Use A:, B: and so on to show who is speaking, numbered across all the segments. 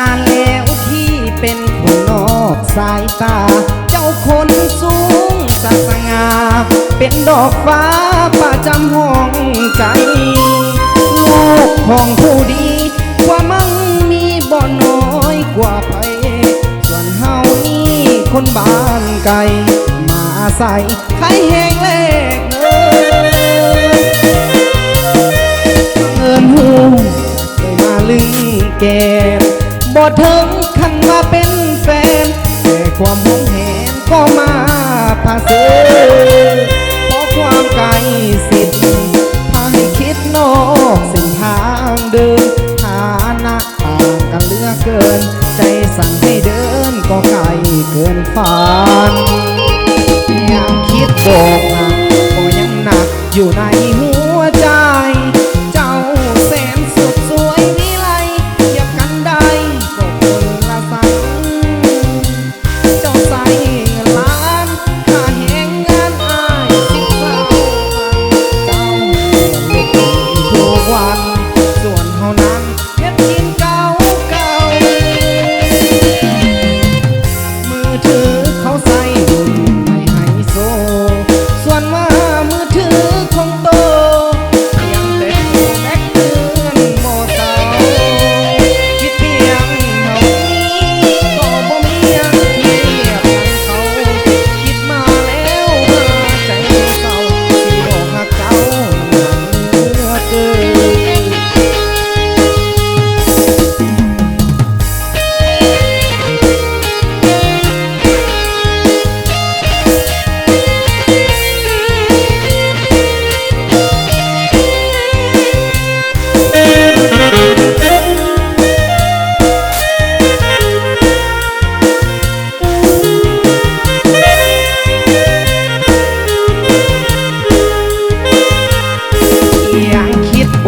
A: อาเลวที่เป็นขุนนอกสายตา เจ้าคนสูงสักสงา เป็นดอกฟ้าประจำห้องใจ ลูกของผู้ดีกว่ามั่งมีบ่น้อยกว่าไผส่วนเฮานี่คนบ้านไกล มาอาศัยไข่แห้งแลกเงินเงินหูได้มาลึงแกน บ่ถึงขันมาเป็นแฟนแต่ความหวงแหนก็มาพาเสเพราะความไกลสิทธิ์พาให้คิดนอกเส้นทางเดินหานักต่างกันเหลือกเกิน ใจสั่งให้เดินก็ไกลเกินฝันยังคิดบอกหักก็ยังหนักอยู่ใน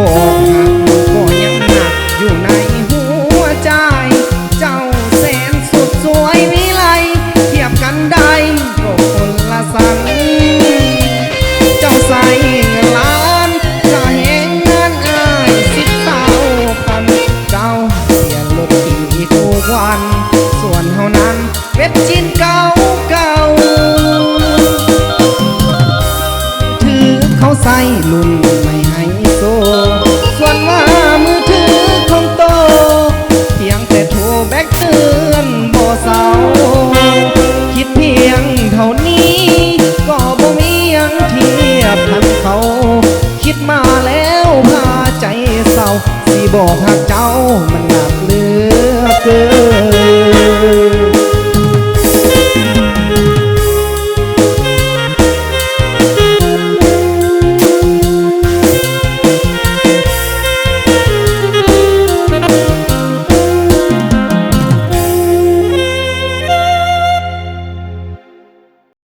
A: บอกหักก็ยังหนักอยู่ในหัวใจ เจ้าแสนสุดสวยวิไลเทียบกันได้ก็คนละสัง เจ้าใส่เงินล้านค่าแหงงานอายสิบเท่าพัน เจ้าเปลี่ยนรถขี่ทุกวัน ส่วนเท่านั้นเว็ดจินเก่าเก่าถือเขาใส่รุ่นไม่ให้ โซ ส่วนว่ามือถือของโต เพียงแต่โทรแบกเตือนบ่เศร้าคิดเพียงเท่านี้ ก็บ่มียังเทียบทันเขา คิดมาแล้วพาใจเศร้า สิบอกหักเจ้ามันหนักเลือ